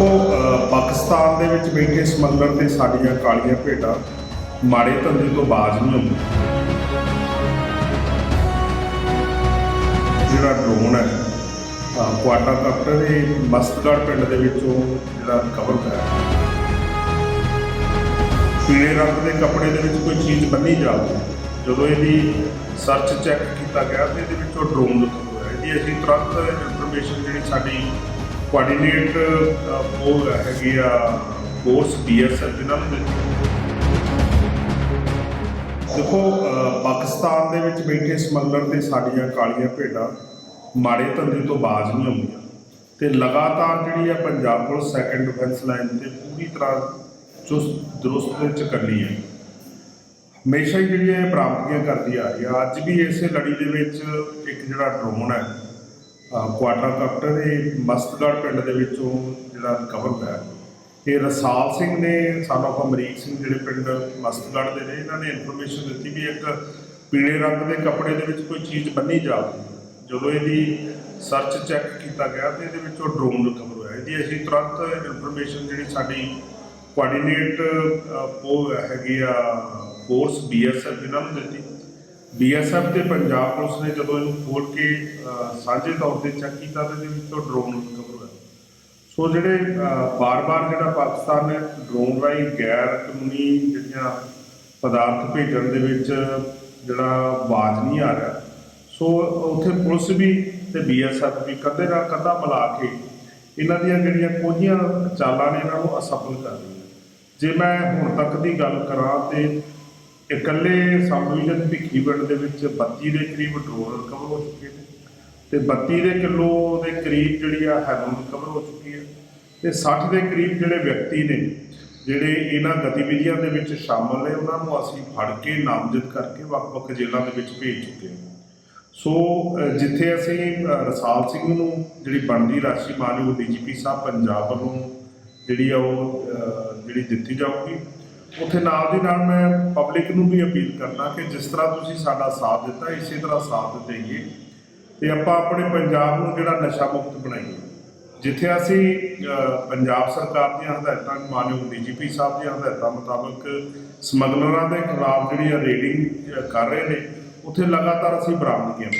ਦੇਖੋ ਪਾਕਿਸਤਾਨ ਦੇ ਵਿੱਚ ਬੈਠੇ ਸਮਗਲਰ ਤੇ ਸਾਡੀਆਂ ਕਾਲੀਆਂ ਭੇਡਾਂ ਮਾੜੇ ਧੰਦੇ ਤੋਂ ਬਾਜ਼ ਨਹੀਂ ਹੁੰਦੇ ਜਿਹੜਾ ਡਰੋਨ ਹੈ ਕੁਆਟਾ ਕਾਪਟਰ ਇਹ ਮਸਤਗੜ ਪਿੰਡ ਦੇ ਵਿੱਚੋਂ ਜਿਹੜਾ ਕਵਰ ਹੋਇਆ ਪੀਲੇ ਰੰਗ ਦੇ ਕੱਪੜੇ ਦੇ ਵਿੱਚ ਕੋਈ ਚੀਜ਼ ਬੰਨੀ ਜਾਵੇ, ਜਦੋਂ ਇਹਦੀ ਸਰਚ ਚੈੱਕ ਕੀਤਾ ਗਿਆ ਤੇ ਇਹਦੇ ਵਿੱਚੋਂ ਡਰੋਨ ਨਿਕਲ ਇਹਦੀ ਅਸੀਂ ਤੁਰੰਤ ਇਨਫੋਰਮੇਸ਼ਨ ਜਿਹੜੀ ਸਾਡੀ ਕੋਆਰਡੀਨੇਟ ਉਹ ਹੈਗੀ ਆ ਫੋਰਸ ਬੀਐਸਐਫ ਦੇ। ਨਾਲ ਦੇਖੋ ਪਾਕਿਸਤਾਨ ਦੇ ਵਿੱਚ ਬੈਠੇ ਸਮਗਲਰ ਤੇ ਸਾਡੀਆਂ ਕਾਲੀਆਂ ਭੇਡਾਂ ਮਾੜੇ ਧੰਦੇ ਤੋਂ ਬਾਜ਼ ਨਹੀਂ ਆਉਂਦੀਆਂ। ਤੇ ਲਗਾਤਾਰ ਜਿਹੜੀ ਆ Punjab police second defence line ਤੇ ਪੂਰੀ ਤਰ੍ਹਾਂ ਚੁਸਤ, ਦਰੁਸਤ ਵਿੱਚ ਕਰਨੀ ਹੈ। ਹਮੇਸ਼ਾ ਹੀ ਜਿਹੜੀ ਇਹ ਪ੍ਰਾਪਤੀਆਂ ਕਰਦੀ ਆ ਰਹੀ ਆ ਅੱਜ ਵੀ ਇਸੇ ਲੜੀ ਦੇ ਵਿੱਚ ਇੱਕ ਜਿਹੜਾ ਡਰੋਨ ਹੈ ਕੁਆਟਰ ਕਾਪਟਰ ਇਹ ਮਸਤਗੜ ਪਿੰਡ ਦੇ ਵਿੱਚੋਂ ਜਿਹੜਾ ਰਿਕਵਰ ਹੋਇਆ ਇਹ ਰਸਾਲ ਸਿੰਘ ਨੇ, ਸਾਨੂੰ ਅਮਰੀਕ ਸਿੰਘ ਜਿਹੜੇ ਪਿੰਡ ਮਸਤਗੜ ਦੇ ਨੇ, ਇਹਨਾਂ ਨੇ ਇਨਫੋਰਮੇਸ਼ਨ ਦਿੱਤੀ ਵੀ ਇੱਕ ਪੀਲੇ ਰੰਗ ਦੇ ਕੱਪੜੇ ਦੇ ਵਿੱਚ ਕੋਈ ਚੀਜ਼ ਬੰਨੀ ਜਾਵੇ ਜਦੋਂ ਇਹਦੀ ਸਰਚ ਚੈੱਕ ਕੀਤਾ ਗਿਆ ਤੇ ਇਹਦੇ ਵਿੱਚੋਂ ਡਰੋਨ ਰਿਕਵਰ ਹੋਇਆ। ਇਹਦੀ ਅਸੀਂ ਤੁਰੰਤ ਇਨਫੋਰਮੇਸ਼ਨ ਜਿਹੜੀ ਸਾਡੀ ਕੋਆਰਡੀਨੇਟ ਉਹ ਹੈਗੀ ਆ ਫੋਰਸ ਬੀਐਸਐਫ ਇਹਨਾਂ ਨੂੰ ਦਿੱਤੀ। ਬੀਐਸਐਫ ਤੇ ਪੰਜਾਬ ਪੁਲਿਸ ਨੇ ਜਦੋਂ ਇਹਨੂੰ ਖੋਲ ਕੇ ਸਾਂਝੇ ਤੌਰ ਤੇ ਚੈੱਕ ਕੀਤਾ ਤੇ ਇਹਦੇ ਵਿੱਚੋਂ ਡਰੋਨ ਰਿਕਵਰ ਹੋਇਆ। ਸੋ ਜਿਹੜੇ ਬਾਰ-ਬਾਰ ਜਿਹੜਾ ਪਾਕਿਸਤਾਨ ਨੇ ਡਰੋਨ ਰਾਹੀਂ ਗੈਰ ਕਾਨੂੰਨੀ ਜਿਹੜੀਆਂ ਪਦਾਰਥ ਭੇਜਣ ਦੇ ਵਿੱਚ ਜਿਹੜਾ ਆਵਾਜ਼ ਨਹੀਂ ਆ ਰਿਹਾ, ਸੋ ਉੱਥੇ ਪੁਲਿਸ ਵੀ ਤੇ ਬੀਐਸਐਫ ਵੀ ਕਦੇ ਨਾ ਕਦਾ ਮਿਲਾ ਕੇ ਇਹਨਾਂ ਦੀਆਂ ਜਿਹੜੀਆਂ ਕੋਝੀਆਂ ਚਾਲਾਂ ਨੇ ਇਹਨਾਂ ਨੂੰ ਅਸਫਲ ਕਰ ਰਹੀਆਂ ਜੇ ਮੈਂ ਹੁਣ ਤੱਕ ਦੀ ਗੱਲ ਕਰਾਂ ਤੇ ਇਕੱਲੇ ਸਬ ਡਿਵੀਜ਼ਨ ਭਿੱਖੀਵਿੰਡ ਦੇ ਵਿੱਚ 32 ਦੇ ਕਰੀਬ ਡਰੋਨ ਰਿਕਵਰ ਹੋ ਚੁੱਕੇ ਨੇ ਤੇ 32 ਦੇ ਕਿਲੋ ਦੇ ਕਰੀਬ ਜਿਹੜੀ ਆ ਹੈਰੋਨ ਰਿਕਵਰ ਹੋ ਚੁੱਕੀ ਹੈ ਤੇ 60 ਦੇ ਕਰੀਬ ਜਿਹੜੇ ਵਿਅਕਤੀ ਨੇ, ਜਿਹੜੇ ਇਹਨਾਂ ਗਤੀਵਿਧੀਆਂ ਦੇ ਵਿੱਚ ਸ਼ਾਮਲ ਨੇ, ਉਹਨਾਂ ਨੂੰ ਅਸੀਂ ਫੜ ਕੇ ਨਾਮਜ਼ਦ ਕਰਕੇ ਵੱਖ-ਵੱਖ ਜੇਲ੍ਹਾਂ ਦੇ ਵਿੱਚ ਭੇਜ ਚੁੱਕੇ ਹਾਂ। ਸੋ ਜਿੱਥੇ ਅਸੀਂ ਰਸਾਲ ਸਿੰਘ ਨੂੰ ਜਿਹੜੀ ਬਣਦੀ ਰਾਸ਼ੀ ਮਾਨਯੋਗ ਡੀਜੀਪੀ ਸਾਹਿਬ ਪੰਜਾਬ ਵੱਲੋਂ ਜਿਹੜੀ ਆ ਉਹ ਜਿਹੜੀ ਦਿੱਤੀ ਜਾਊਗੀ ਉੱਥੇ ਨਾਲ ਦੀ ਨਾਲ ਮੈਂ ਪਬਲਿਕ ਨੂੰ ਵੀ ਅਪੀਲ ਕਰਨਾ ਕਿ ਜਿਸ ਤਰ੍ਹਾਂ ਤੁਸੀਂ ਸਾਡਾ ਸਾਥ ਦਿੱਤਾ, ਇਸੇ ਤਰ੍ਹਾਂ ਸਾਥ ਦੇਈਏ ਤੇ ਆਪਾਂ ਆਪਣੇ ਪੰਜਾਬ ਨੂੰ ਜਿਹੜਾ ਨਸ਼ਾ ਮੁਕਤ ਬਣਾਈਏ। ਜਿੱਥੇ ਅਸੀਂ ਪੰਜਾਬ ਸਰਕਾਰ ਦੀਆਂ ਹਦਾਇਤਾਂ, ਮਾਨਯੋਗ ਡੀਜੀਪੀ ਸਾਹਿਬ ਦੀਆਂ ਹਦਾਇਤਾਂ ਮੁਤਾਬਕ ਸਮਗਲਰਾਂ ਦੇ ਖਿਲਾਫ ਜਿਹੜੀ ਆ ਰੇਡਿੰਗ ਕਰ ਰਹੇ ਨੇ, ਉੱਥੇ ਲਗਾਤਾਰ ਅਸੀਂ ਬਰਾਮਦਗੀਆਂ